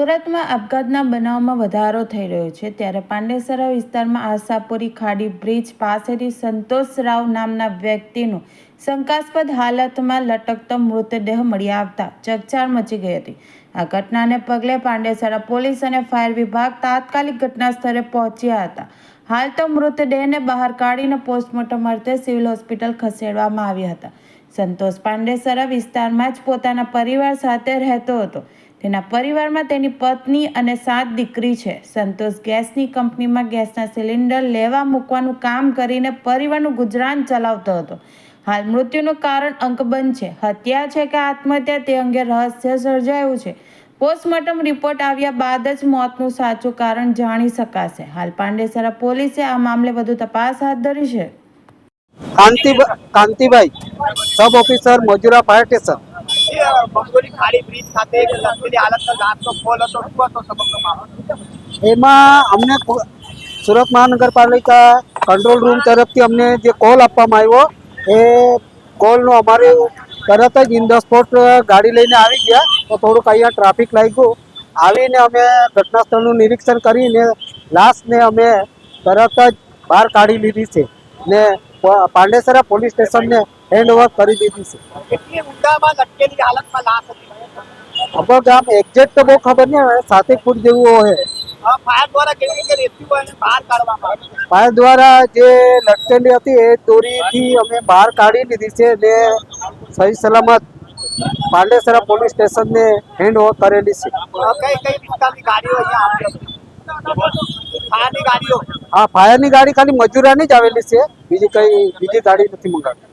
સુરતમાં આપઘાતના બનાવમાં વધારો થઈ રહ્યો છે, ત્યારે પાંડેસરા વિસ્તારમાં આશાપુરી ખાડી બ્રિજ પાસેથી સંતોષ રાવ નામના વ્યક્તિનું શંકાસ્પદ હાલતમાં લટકતો મૃતદેહ મળી આવતા ચકચાર મચી ગઈ હતી. આ ઘટનાને પગલે પાંડેસરા પોલીસ અને ફાયર વિભાગ તાત્કાલિક ઘટના સ્થળે પહોંચ્યા હતા. હાલ તો મૃતદેહને બહાર કાઢીને પોસ્ટમોર્ટમ અર્થે સિવિલ હોસ્પિટલ ખસેડવામાં આવ્યા હતા. સંતોષ પાંડેસરા વિસ્તારમાં જ પોતાના પરિવાર સાથે રહેતો હતો. તેના પરિવારમાં તેની પત્ની અને સાત દીકરી છે. સંતોષ ગેસની કંપનીમાં ગેસના સિલિન્ડર લેવા મૂકવાનું કામ કરીને પરિવારનું ગુજરાન ચલાવતો હતો. હાલ મૃત્યુનું કારણ અંકબંધ છે. હત્યા છે કે આત્મહત્યા તે અંગે રહસ્ય સર્જાયું છે. પોસ્ટમોર્ટમ રિપોર્ટ આવ્યા બાદ જ મોતનું સાચું કારણ જાણી શકાશે. હાલ પાંડેસરા પોલીસે આ મામલે વધુ તપાસ હાથ ધરી છે. Kanti Kantibhai, sub officer, Majura fire station. Bangoli ખાડી બ્રિજ ખાતે એક લખેલી હાલતનો લાશનો કોલ હતો શું હતો સમગ્ર એમાં અમને સુરત મહાનગરપાલિકા કંટ્રોલ રૂમ તરફથી અમને જે કોલ આપવામાં આવ્યો, એ કોલનો અમારે તરત જ ઇન ધ સ્પોટ ગાડી લઈને આવી ગયા, તો થોડુંક અહીંયા ટ્રાફિક લાગ્યું. આવીને અમે ઘટના સ્થળનું નિરીક્ષણ કરીને લાશને અમે તરત જ બહાર કાઢી લીધી છે. ને પાંડેસરા પોલીસ સ્ટેશનને હેન્ડ ઓવર કરી દીધી છે. કેટલી ઊંડામાં લટકેલી હાલતમાં લાશ હતી અબગ આમ એક્ઝેક્ટ તો બહુ ખબર નહીં આવે સાતેક ફૂટ જેવું હોય. આ ફાયર દ્વારા જે લટકેલી હતી એ દોરીથી અમે બહાર કાઢી લીધી છે ને સહી સલામત પાંડેસરા પોલીસ સ્ટેશનને હેન્ડ ઓવર કરેલી છે. કઈ કઈ ગાડીઓ અહીંયા ગાડીઓ. આ ફાયરની ગાડી ખાલી મજૂરાની જ આવેલી છે. બીજી કઈ બીજી ગાડી નથી મંગાવી.